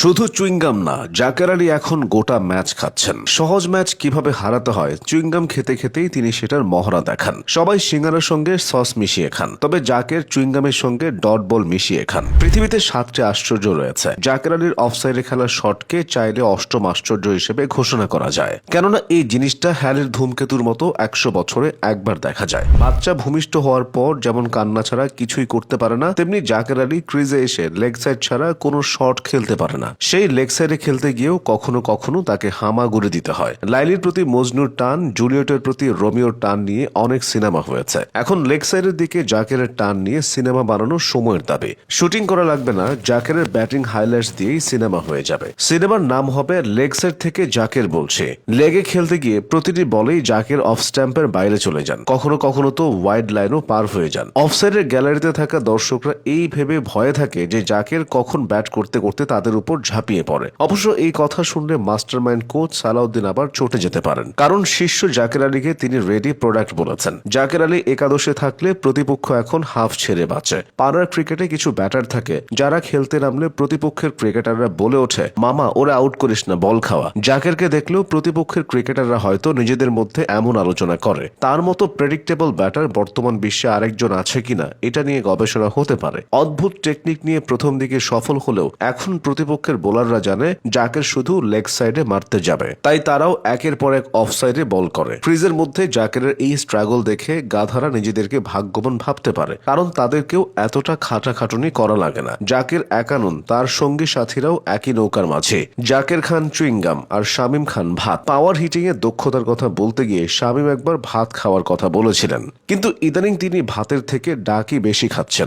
শুধু চুইংগাম না জাকের আলী এখন গোটা ম্যাচ খাচ্ছেন। সহজ ম্যাচ কীভাবে হারাতে হয়, চুইংগাম খেতে খেতেই তিনি সেটার মহড়া দেখান। সবাই সিঙ্গারের সঙ্গে সস মিশিয়ে খান, তবে জাকের চুইংগামের সঙ্গে ডট বল মিশিয়ে খান। পৃথিবীতে সাতটি আশ্চর্য রয়েছে। জাকের আলীর অফসাইডে খেলার শটকে চাইলে অষ্টম আশ্চর্য হিসেবে ঘোষণা করা যায়। কেননা এই জিনিসটা হ্যালের ধূমকেতুর মতো একশো বছরে একবার দেখা যায়। বাচ্চা ভূমিষ্ঠ হওয়ার পর যেমন কান্না ছাড়া কিছুই করতে পারে না, তেমনি জাকের আলী ক্রিজে এসে লেগ সাইড ছাড়া কোনো শট খেলতে পারে না। সেই লেগ সাইডে খেলতে গিয়েও কখনো কখনো তাকে হামা গুড়ে দিতে হয়। লাইলির প্রতি মজনুর টান, জুলিয়েটের প্রতি রোমিওর টান নিয়ে অনেক সিনেমা হয়েছে। এখন লেগ সাইডের দিকে জাকেরের টান নিয়ে সিনেমা বানানোর সময়ের দাবি। শুটিং করা লাগবে না, জাকেরের ব্যাটিং হাইলাইটস দিয়েই সিনেমা হয়ে যাবে। সিনেমার নাম হবে লেগ সাইড থেকে জাকের বলছে। লেগে খেলতে গিয়ে প্রতিটি বলেই জাকের অফ স্ট্যাম্পের বাইরে চলে যান। কখনো কখনো তো ওয়াইড লাইনও পার হয়ে যান। অফসাইডের গ্যালারিতে থাকা দর্শকরা এই ভেবে ভয়ে থাকে যে জাকের কখন ব্যাট করতে করতে তাদের উপর ঝাঁপিয়ে পড়ে। অবশ্য এই কথা শুনলে মাস্টার মাইন্ড কোচ সালাউদ্দিন আবার চটে যেতে পারেন। কারণ শিষ্য জাকের আলীকে তিনি রেডি প্রোডাক্ট বলেছেন। জাকের আলী একাদশে থাকলে প্রতিপক্ষ এখন হাফ ছেড়ে বাঁচে। পাড়ার ক্রিকেটে কিছু ব্যাটার থাকে, যারা খেলতে নামলে প্রতিপক্ষের ক্রিকেটাররা বলে ওঠে, মামা, ওরা আউট করিস না, বল খাওয়া। জাকেরকে দেখলেও প্রতিপক্ষের ক্রিকেটাররা হয়তো নিজেদের মধ্যে এমন আলোচনা করে। তার মতো প্রেডিক্টেবল ব্যাটার বর্তমান বিশ্বে আরেকজন আছে কিনা, এটা নিয়ে গবেষণা হতে পারে। অদ্ভুত টেকনিক নিয়ে প্রথম দিকে সফল হলেও এখন প্রতিপক্ষের বোলাররা জানে জাকের শুধু লেগ সাইডে মারতে যাবে। তাই তারাও একের পর এক অফ সাইডে বল করে। ফ্রিজের মধ্যে জাকেরের এই স্ট্রাগল দেখে গাধারা নিজেদেরকে ভাগ্যবান ভাবতে পারে। কারণ তাদেরকেও এতটা খাটাখাটুনি করা লাগে না। জাকের একানন তার সঙ্গী সাথীরাও একই নৌকার মাঝে। জাকের খান চুইংগাম আর শামিম খান ভাত। পাওয়ার হিটিং এর দক্ষতার কথা বলতে গিয়ে শামিম একবার ভাত খাওয়ার কথা বলেছিলেন। কিন্তু ইদানিং তিনি ভাতের থেকে ডাকই বেশি খাচ্ছেন।